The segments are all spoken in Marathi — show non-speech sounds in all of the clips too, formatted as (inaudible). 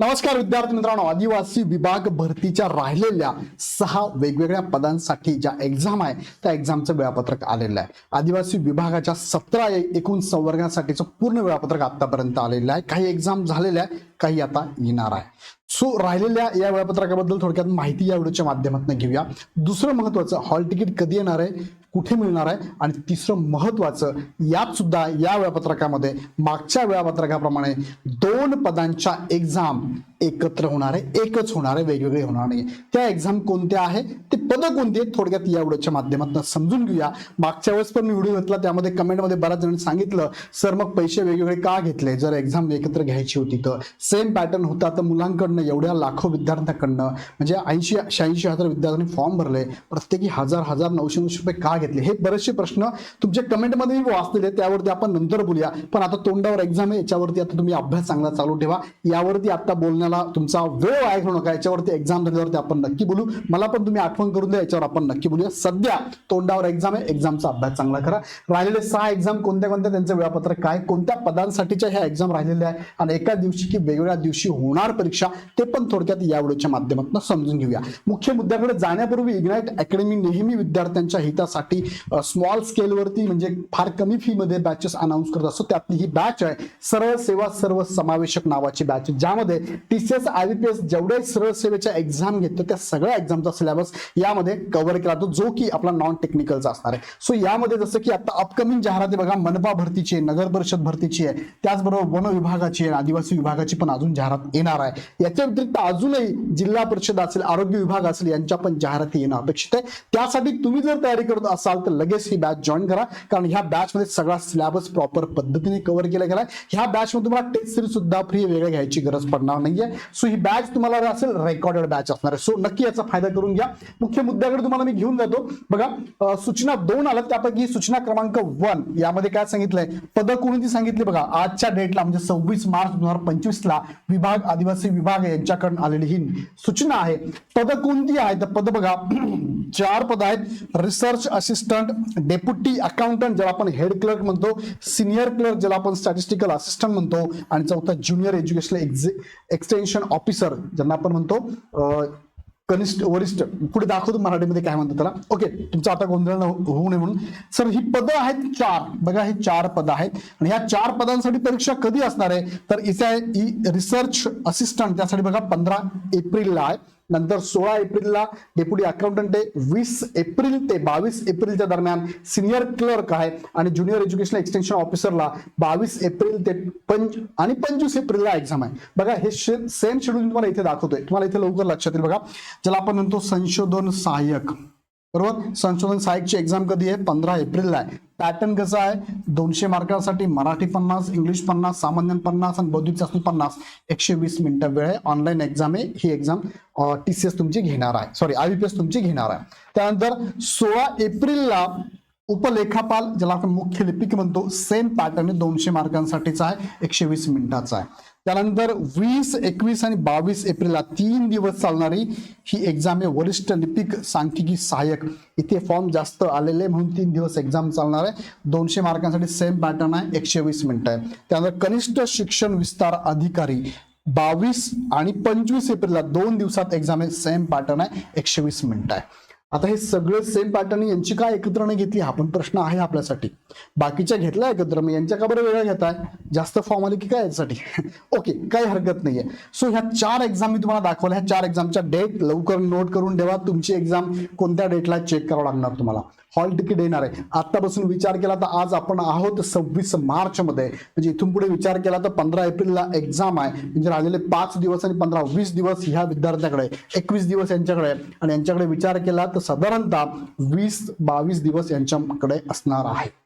नमस्कार विद्यार्थी मित्रांनो. आदिवासी विभाग भरतीच्या राहिलेल्या सहा वेगवेगळ्या पदांसाठी ज्या एक्झाम आहे त्या एक्झामचं वेळापत्रक आलेलं आहे. आदिवासी विभागाच्या सतरा एकूण संवर्गासाठीचं पूर्ण वेळापत्रक आतापर्यंत आलेलं आहे. काही एक्झाम झालेल्या आहे काही आता येणार आहे. सो राहिलेल्या या वेळापत्रकाबद्दल थोडक्यात माहिती या व्हिडिओच्या माध्यमातून घेऊया. दुसरं महत्वाचं हॉल तिकीट कधी येणार आहे? कुठे मिळणार आहे? आणि तिसरं महत्वाचं यात सुद्धा या वेळापत्रकामध्ये मागच्या वेळापत्रकाप्रमाणे दोन पदांच्या एक्झाम एकत्र होणार आहे एकच होणार आहे वेगवेगळे होणार नाही त्या एक्झाम कोणत्या आहे ते पदं कोणती आहेत थोडक्यात या व्हिडिओच्या माध्यमातून समजून घेऊया. मागच्या वेळेस पण मी व्हिडिओ घेतला त्यामध्ये कमेंटमध्ये बऱ्याच जणांनी सांगितलं सर मग पैसे वेगवेगळे का घेतले? जर एक्झाम एकत्र घ्यायची होती तर सेम पॅटर्न होता तर मुलांकडनं एवढ्या लाखो विद्यार्थ्यांकडनं म्हणजे ऐंशी शहाऐंशी हजार विद्यार्थ्यांनी फॉर्म भरले प्रत्येकी हजार हजार नऊशे नऊशे रुपये का घेतले? हे बरेचसे प्रश्न तुमच्या कमेंटमध्ये मी वाचलेले त्यावरती आपण नंतर बोलूया. पण आता तोंडावर एक्झाम आहे याच्यावरती आता तुम्ही अभ्यास चांगला चालू ठेवा. यावरती आता बोलण्याला तुमचा वेळ वाया घेऊ नका. याच्यावरती एक्झाम झाल्यावरती आपण नक्की बोलू. मला पण तुम्ही आठवण करून द्या याच्यावर आपण नक्की बोलूया. सध्या तोंडावर एक्झाम आहे. एक्झामचा अभ्यास चांगला करा. राहिलेले सहा एक्झाम कोणत्या कोणत्या त्यांचं वेळापत्रक काय कोणत्या पदांसाठीच्या ह्या एक्झाम राहिलेल्या आहे आणि एका दिवशी की वेगवेगळ्या दिवशी होणार परीक्षा ते पण थोडक्यात या व्हिडिओच्या माध्यमातून समजून घेऊया. मुख्य मुद्द्याकडे जाण्यापूर्वी इग्नाइट अकॅडमी नेहमी विद्यार्थ्यांच्या हितासाठी स्मॉल स्केलवरती म्हणजे फार कमी फी मध्ये बॅचेस अनाऊन्स करत असतो. त्यातली ही बॅच आहे सरळ सेवा सर्व समावेशक नावाची बॅच ज्यामध्ये टीसीएस आयबीपीएस जेवढ्या सरळ सेवेच्या एक्झाम घेतो त्या सगळ्या एक्झामचा सिलेबस यामध्ये कव्हर केला जातो जो की आपला नॉन टेक्निकलचा असणार आहे. सो यामध्ये जसं की आता अपकमिंग जाहिराती बघा मनपा भरतीची आहे नगर परिषद भरतीची आहे त्याचबरोबर वन विभागाची आहे आदिवासी विभागाची पण अजून जाहिरात येणार आहे. याच्या व्यतिरिक्त अजूनही जिल्हा परिषद असेल आरोग्य विभाग असेल यांच्या पण जाहिराती येणं अपेक्षित आहे. त्यासाठी तुम्ही जर तयारी करत असाल तर लगेच ही बॅच जॉईन करा. कारण ह्या बॅच मध्ये सगळा सिलेबस प्रॉपर पद्धतीने कव्हर केला गेला ह्या बॅच मध्ये तुम्हाला टेस्ट सिरीज सुद्धा फ्री वेगळं घ्यायची गरज पडणार नाहीये. सो ही बॅच तुम्हाला असेल रेकॉर्डेड बॅच असणार आहे. सो नक्की याचा फायदा करून घ्या. मुख्य मुद्द्याकडे तुम्हाला मी घेऊन जातो. बघा सूचना दोन आल्या त्यापैकी सूचना क्रमांक वन यामध्ये काय सांगितलंय? पद कोणती सांगितली बघा? आजच्या डेटला म्हणजे सव्वीस मार्च दोन हजार पंचवीस ला विभाग आदिवासी विभाग यांच्याकडून आलेली ही सूचना आहे. पद कोणती आहे तर पद बघा. चार पद आहेत. रिसर्च असिस्टंट डेप्युटी अकाउंटंट ज्याला आपण हेड क्लर्क म्हणतो. सिनियर क्लर्क ज्याला आपण स्टॅटिस्टिकल असिस्टंट म्हणतो. आणि चौथा ज्युनियर एज्युकेशनल एक्सटेन्शन ऑफिसर ज्यांना आपण म्हणतो कनिष्ठ वरिष्ठ. पुढे दाखवतो मराठीमध्ये काय म्हणतात त्याला. ओके तुमचा आता गोंधळ हो-, होऊ नये म्हणून. सर ही पदं आहेत चार. बघा हे चार पदं आहेत. आणि ह्या चार पदांसाठी परीक्षा कधी असणार आहे? तर इथे आहे ही रिसर्च असिस्टंट त्यासाठी बघा पंधरा एप्रिलला आहे. नंतर सोळा एप्रिलला डेप्युटी अकाउंटंट आहे. वीस एप्रिल ते बावीस एप्रिलच्या दरम्यान सिनियर क्लर्क आहे आणि ज्युनियर एज्युकेशन एक्सटेन्शन ऑफिसरला बावीस एप्रिल ते पंच आणि पंचवीस एप्रिलला एक्झाम आहे. बघा हे सेम शेड्यूल तुम्हाला इथे दाखवतोय. तुम्हाला इथे लवकर लक्षात येईल बघा. ज्याला आपण म्हणतो संशोधन सहाय्यक. बरोबर? संशोधन सहाय्यकची एक्झाम कधी आहे? पंधरा एप्रिलला आहे. पॅटर्न कसं आहे? दोनशे मार्कासाठी मराठी पन्नास इंग्लिश पन्नास सामान्य पन्नास आणि बौद्धिक चाचणी पन्नास. एकशे वीस मिनिटं वेळ आहे. ऑनलाईन एक्झाम आहे. ही एक्झाम टी सी एस तुमची घेणार आहे. सॉरी आय पी एस तुमची घेणार आहे. त्यानंतर सोळा एप्रिलला उपलेखापाल ज्याला आपण मुख्य लिपिक म्हणतो सेम पॅटर्न दोनशे मार्कांसाठीचा आहे एकशे वीस मिनिटाचा आहे. त्यानंतर वीस एकवीस आणि बावीस एप्रिलला तीन दिवस चालणारी ही एक्झाम आहे. वरिष्ठ लिपिक सांख्यिकी सहाय्यक. इथे फॉर्म जास्त आलेले म्हणून तीन दिवस एक्झाम चालणार आहे. दोनशे मार्कांसाठी सेम पॅटर्न आहे एकशे वीस मिनिटं आहे. त्यानंतर कनिष्ठ शिक्षण विस्तार अधिकारी. बावीस आणि पंचवीस एप्रिलला दोन दिवसात एक्झाम आहे सेम पॅटर्न आहे एकशे वीस मिनिटं आहे. आता हे सगळे सेम पॅटर्न यांची काय एकत्र नाही घेतली? हा पण प्रश्न आहे आपल्यासाठी. बाकीच्या घेतल्या एकत्र मग यांच्या का बरं वेगळ्या घेताय? जास्त फॉर्म आले की काय यासाठी ओके (laughs) काही हरकत नाहीये. सो ह्या चार एक्झाम मी तुम्हाला दाखवल्या. ह्या चार एक्झामच्या डेट लवकर नोट करून ठेवा. तुमची एक्झाम कोणत्या डेटला चेक करावं लागणार तुम्हाला? हॉल तिकीट येणार आहे. आतापासून विचार केला तर आज आपण आहोत सव्वीस मार्च मध्ये म्हणजे इथून पुढे विचार केला तर पंधरा एप्रिलला एक्झाम आहे. म्हणजे राहिलेले पाच दिवस आणि पंधरा वीस दिवस ह्या विद्यार्थ्याकडे एकवीस दिवस यांच्याकडे. आणि यांच्याकडे विचार केला तर साधारणतः वीस बावीस दिवस यांच्याकडे असणार आहे.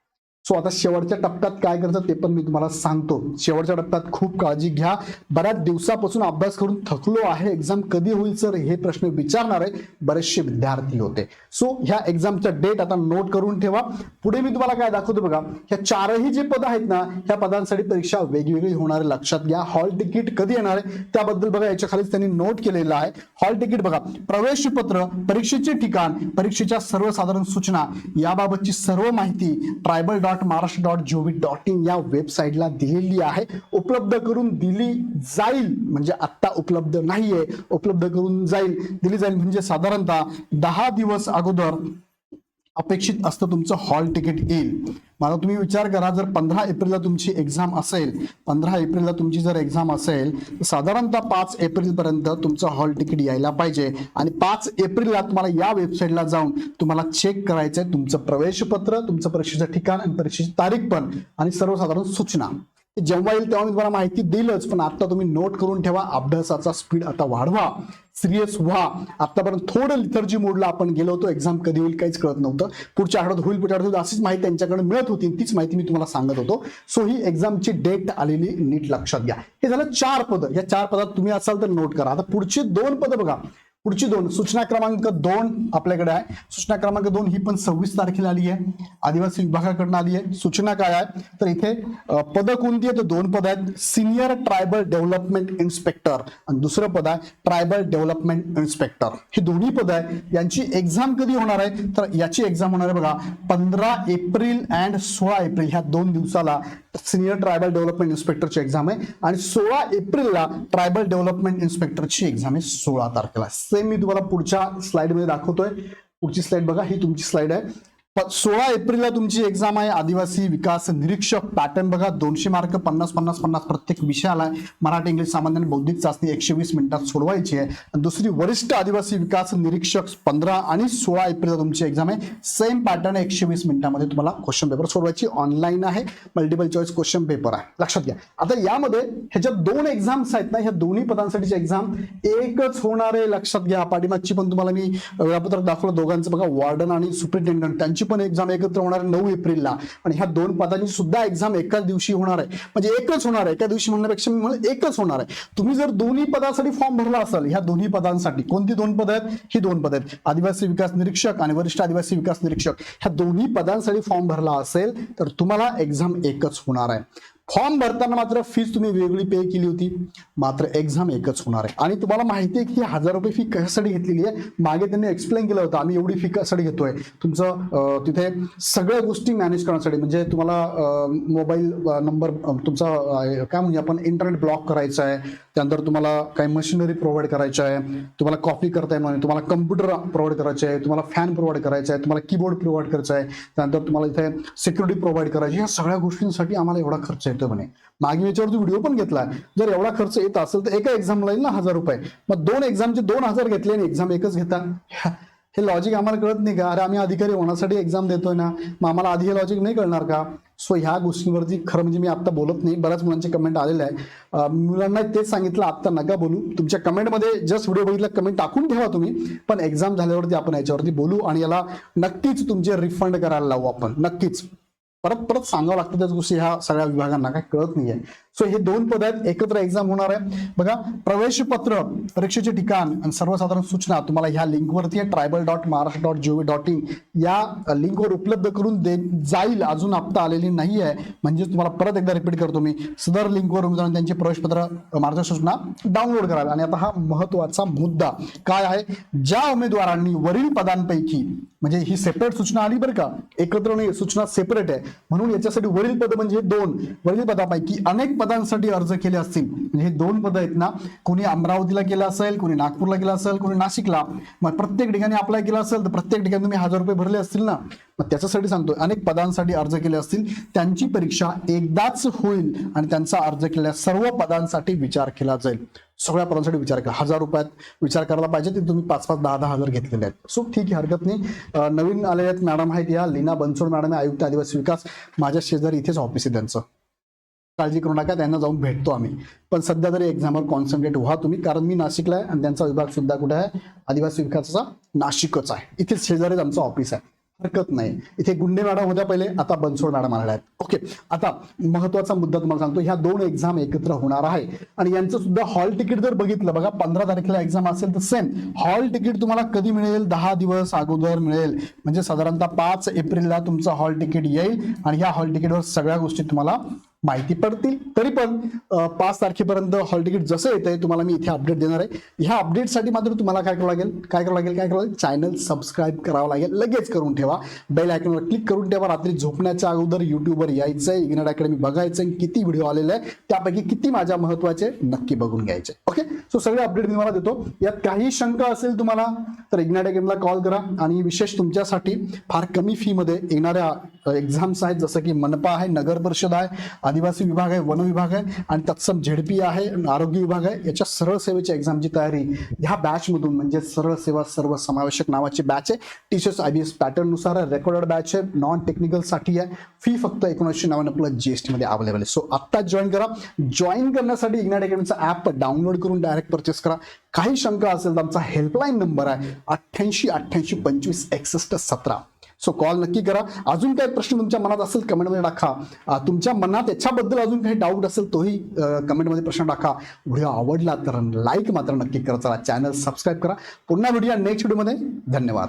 सो आता शेवटच्या टप्प्यात काय करायचं ते पण मी तुम्हाला सांगतो. शेवटच्या टप्प्यात खूप काळजी घ्या. बऱ्याच दिवसापासून अभ्यास करून थकलो आहे. एक्झाम कधी होईल सर हे प्रश्न विचारणारे बरेचसे विद्यार्थी होते. सो ह्या एक्झामच्या डेट आता नोट करून ठेवा. पुढे मी तुम्हाला काय दाखवतो बघा. ह्या चारही जे पद आहेत ना ह्या पदांसाठी परीक्षा वेगवेगळी होणार लक्षात घ्या. हॉल तिकीट कधी येणार आहे? त्याबद्दल बघा याच्या खालीच त्यांनी नोट केलेलं आहे. हॉल तिकीट बघा. प्रवेश पत्र परीक्षेचे ठिकाण परीक्षेच्या सर्वसाधारण सूचना याबाबतची सर्व माहिती tribal dot Maharashtra dot G O V dot in या वेबसाईटला दिलेली आहे. उपलब्ध करून दिली जाईल. म्हणजे आत्ता उपलब्ध नाहीये. उपलब्ध करून जाईल. दिली जाईल म्हणजे साधारणतः दहा दिवस अगोदर अपेक्षित असतं तुमचं हॉल तिकीट येईल. मला तुम्ही विचार करा जर पंधरा एप्रिलला तुमची एक्झाम असेल पंधरा एप्रिलला तुमची जर एक्झाम असेल तर साधारणतः पाच एप्रिलपर्यंत तुमचं हॉल तिकीट यायला पाहिजे. आणि पाच एप्रिलला तुम्हाला या वेबसाईटला जाऊन तुम्हाला चेक करायचं आहे तुमचं प्रवेशपत्र तुमचं परीक्षेचं ठिकाण आणि परीक्षेची तारीख पण आणि सर्वसाधारण सूचना. जेव्हा येईल तेव्हा मी तुम्हाला माहिती देईलच पण आता तुम्ही नोट करून ठेवा अभ्यासाचा स्पीड आता वाढवा सिरियस व्हा. आतापर्यंत थोडं लिथर्जी मोडला आपण गेलो होतो एक्झाम कधी होईल काहीच कळत नव्हतं. पुढच्या आठवड्यात होईल पुढच्या आठवड्यात अशीच माहिती त्यांच्याकडे मिळत होती तीच माहिती मी तुम्हाला सांगत होतो. सो ही एक्झामची डेट आलेली नीट लक्षात घ्या. हे झालं चार पद. या चार पदात तुम्ही असाल तर नोट करा. आता पुढची दोन पद बघा. पुढची दोन. सूचना क्रमांक दोन आपल्याकडे आहे. सूचना क्रमांक दोन ही पण सव्वीस तारखेला आली आहे. आदिवासी विभागाकडनं आली आहे. सूचना काय आहे? तर इथे पद कोणती आहे तर दोन पद आहेत. सिनियर ट्रायबल डेव्हलपमेंट इन्स्पेक्टर आणि दुसरं पद आहे ट्रायबल डेव्हलपमेंट इन्स्पेक्टर हे दोन्ही पद आहे यांची एक्झाम कधी होणार आहे? तर याची एक्झाम होणार आहे बघा पंधरा एप्रिल अँड सोळा एप्रिल. ह्या दोन दिवसाला सिनियर ट्रायबल डेव्हलपमेंट इन्स्पेक्टरची एक्झाम आहे. आणि सोळा एप्रिलला ट्रायबल डेव्हलपमेंट इन्स्पेक्टरची एक्झाम आहे सोळा तारखेला. सेम मी तुम्हाला पुढच्या स्लाइडमध्ये दाखवतोय. पुढची स्लाइड बघा. ही तुमची स्लाइड आहे. सोळा एप्रिलला तुमची एक्झाम आहे. आदिवासी विकास निरीक्षक पॅटर्न बघा. दोनशे मार्क पन्नास पन्नास पन्नास प्रत्येक विषयाला आहे. मराठी इंग्लिश सामान्य आणि बौद्धिक चाचणी एकशे वीस मिनिटात सोडवायची आहे. आणि दुसरी वरिष्ठ आदिवासी विकास निरीक्षक पंधरा आणि सोळा एप्रिलला तुमची एक्झाम आहे. सेम पॅटर्न एकशे वीस मिनिटामध्ये तुम्हाला क्वेश्चन पेपर सोडवायची. ऑनलाईन आहे. मल्टिपल चॉईस क्वेश्चन पेपर आहे. लक्षात घ्या. आता यामध्ये ह्याच्या दोन एक्झाम्स आहेत ना ह्या दोन्ही पदांसाठीची एक्झाम एकच होणार आहे. लक्षात घ्या. पाठीमागची पण तुम्हाला मी वेळापत्रक दाखवलं. दोघांचं बघा. वॉर्डन आणि सुप्रिटेंडंट. त्यांची पण एक्झाम एकत्र होणार आहे नऊ एप्रिलला. आणि ह्या दोन पदांची सुद्धा एक्झाम एकाच दिवशी होणार आहे. म्हणजे एकच होणार आहे. एका दिवशी म्हणण्यापेक्षा मी म्हणलं एकच होणार आहे. तुम्ही जर दोन्ही पदासाठी फॉर्म भरला असेल ह्या दोन्ही पदांसाठी कोणती दोन पद आहेत? ही दोन पद आहेत. आदिवासी विकास निरीक्षक आणि वरिष्ठ आदिवासी विकास निरीक्षक. ह्या दोन्ही पदांसाठी फॉर्म भरला असेल तर तुम्हाला एक्झाम एकच होणार आहे. फॉर्म भरताना मात्र फीस तुम्ही वेगळी पे केली होती. मात्र एक्झाम एकच होणार आहे. आणि तुम्हाला माहिती आहे की हजार रुपये फी कशासाठी घेतलेली आहे? मागे त्यांनी एक्सप्लेन केलं होतं. आम्ही एवढी फी कशासाठी घेतोय? तुमचं तिथे सगळ्या गोष्टी मॅनेज करण्यासाठी म्हणजे तुम्हाला मोबाईल नंबर तुमचा काय म्हणजे आपण इंटरनेट ब्लॉक करायचं आहे. त्यानंतर तुम्हाला काही मशिनरी प्रोव्हाइड करायचं आहे. तुम्हाला कॉपी करता येणार तुम्हाला कम्प्युटर प्रोव्हाइड करायचं आहे. तुम्हाला फॅन प्रोव्हाइड करायचा आहे. तुम्हाला कीबोर्ड प्रोव्हाइड करायचा आहे. त्यानंतर तुम्हाला इथे सिक्युरिटी प्रोव्हाइड करायची या सगळ्या गोष्टींसाठी आम्हाला एवढा खर्च आहे. येतो म्हणे. मागे याच्यावरती व्हिडिओ पण घेतला. जर एवढा खर्च येत असेल तर एका एक्झामला येईल ना हजार रुपये. मग दोन एक्झामचे दोन हजार घेतले आणि एक्झाम एकच घेता. हे लॉजिक आम्हाला कळत नाही का? अरे आम्ही अधिकारी होण्यासाठी एक्झाम देतोय ना? मग आम्हाला आधी हे लॉजिक नाही कळणार का? सो ह्या गोष्टींवरती खरं म्हणजे मी आता बोलत नाही. बऱ्याच मुलांचे कमेंट आलेले आहे मुलांना तेच सांगितलं आता नका बोलू. तुमच्या कमेंटमध्ये जस्ट व्हिडिओ बघितला कमेंट टाकून ठेवा तुम्ही. पण एक्झाम झाल्यावरती आपण याच्यावरती बोलू आणि याला नक्कीच तुमचे रिफंड करायला लावू आपण. नक्कीच. परत परत सांगावं लागतं त्याच गोष्टी ह्या सगळ्या विभागांना काय कळत नाहीये. सो हे दोन पद आहेत एकत्र एक्झाम होणार आहे. बघा प्रवेश पत्र परीक्षेचे ठिकाण आणि सर्वसाधारण सूचना तुम्हाला ह्या लिंकवरती आहे tribal dot Maharashtra dot G O V dot in या लिंकवर उपलब्ध करून दे जाईल अजून हप्ता आलेली नाही आहे. म्हणजे तुम्हाला परत एकदा रिपीट करतो मी. सदर लिंकवर जाऊन त्यांचे प्रवेशपत्र मार्गदर्शक सूचना डाउनलोड करावे. आणि आता हा महत्त्वाचा मुद्दा काय आहे? ज्या उमेदवारांनी वरील पदांपैकी म्हणजे ही सेपरेट सूचना आली बरं का? एकत्र नाही सूचना सेपरेट आहे. म्हणून याच्यासाठी वरील पद म्हणजे दोन. वरील पदापैकी अनेक पदांसाठी अर्ज केले असतील. म्हणजे हे दोन पद आहेत ना कोणी अमरावतीला केलं असेल कोणी नागपूरला केलं असेल कोणी नाशिकला मग प्रत्येक ठिकाणी अप्लाय केला असेल तर प्रत्येक ठिकाणी तुम्ही हजार रुपये भरले असतील ना. मग त्याच्यासाठी सांगतोय अनेक पदांसाठी अर्ज केले असतील. त्यांची परीक्षा एकदाच होईल आणि त्यांचा अर्ज केलेल्या सर्व पदांसाठी विचार केला जाईल. सगळ्या पदांसाठी विचार केला हजार रुपयात विचार करायला पाहिजे ते तुम्ही पाच पाच दहा दहा हजार घेतलेले आहेत. सो ठीक आहे हरकत नाही. नवीन आलेल्या आहेत मॅडम आहेत या लीना बनसोड मॅडम आहे आयुक्त आदिवासी विकास माझ्या शेजारी इथेच ऑफिस आहे त्यांचं. काळजी करू नका त्यांना जाऊन भेटतो आम्ही. पण सध्या तरी एक्झामवर कॉन्सन्ट्रेट व्हा तुम्ही कारण मी नाशिकला आहे आणि त्यांचा विभाग सुद्धा कुठे आहे? आदिवासी विकासाचा नाशिकच आहे. इथेच शेजारीच आमचं ऑफिस आहे. हरकत नाही. इथे गुंडे मॅडम होत्या पहिले आता बनसोड मॅडम आल्या आहेत. ओके आता महत्त्वाचा मुद्दा तुम्हाला सांगतो ह्या दोन एक्झाम एकत्र होणार आहे. आणि यांचं सुद्धा हॉल तिकीट जर बघितलं बघा पंधरा तारखेला एक्झाम असेल तर सेम हॉल तिकीट तुम्हाला कधी मिळेल? दहा दिवस अगोदर मिळेल. म्हणजे साधारणतः पाच एप्रिलला तुमचं हॉल तिकीट येईल आणि ह्या हॉल तिकीटवर सगळ्या गोष्टी तुम्हाला माहिती पडतील. तरी पण पाच तारखेपर्यंत हॉल तिकीट जसं येत आहे तुम्हाला मी इथे अपडेट देणार आहे. ह्या अपडेटसाठी मात्र तुम्हाला काय करावं लागेल? काय करावं लागेल काय करावं लागेल? चॅनल सबस्क्राईब करावं लागेल. लगेच करून ठेवा. बेल आयकॉनवर क्लिक करून ठेवा. रात्री झोपण्याच्या अगोदर युट्यूबवर यायचं आहे इग्नेट अकॅडमी बघायचं आहे किती व्हिडिओ आलेले आहे त्यापैकी किती माझ्या महत्त्वाचे नक्की बघून घ्यायचे. ओके सो सगळे अपडेट मी मला देतो. यात काही शंका असेल तुम्हाला तर इग्नेट अकॅडमीला कॉल करा. आणि विशेष तुमच्यासाठी फार कमी फीमध्ये येणाऱ्या एक्झाम्स आहेत. जसं की मनपा आहे नगर परिषद आहे आदिवासी विभाग आहे वन विभाग आहे आणि तत्सम झेडपी आहे आरोग्य विभाग आहे. याच्या सरळ सेवेच्या एक्झामची तयारी ह्या बॅचमधून म्हणजे सरळ सेवा सर्व समावेशक नावाची बॅच आहे. टीचर्स आय बी एस पॅटर्ननुसार रेकॉर्डर रेकॉर्डेड बॅच आहे नॉन टेक्निकलसाठी आहे. फी फक्त एकोणीसशे नव्याण्णव प्लस जीएसटीमध्ये अवेलेबल आहे. सो आत्ता जॉईन करा. जॉईन करण्यासाठी इग्नाट अकॅडमीचा ऍप डाउनलोड करून डायरेक्ट परचेस करा. काही शंका असेल तर आमचा हेल्पलाईन नंबर आहे अठ्ठ्याऐंशी अठ्ठ्याऐंशी पंचवीस एकसष्ट सतरा. सो कॉल नक्की करा. अजून काही प्रश्न तुमच्या मनात असेल कमेंटमध्ये टाका. तुमच्या मनात याच्याबद्दल अजून काही डाऊट असेल तोही कमेंटमध्ये प्रश्न टाका. व्हिडिओ आवडला तर लाईक मात्र नक्की करा. चला चॅनल सबस्क्राईब करा. पुन्हा व्हिडिओ नेक्स्ट व्हिडिओमध्ये धन्यवाद.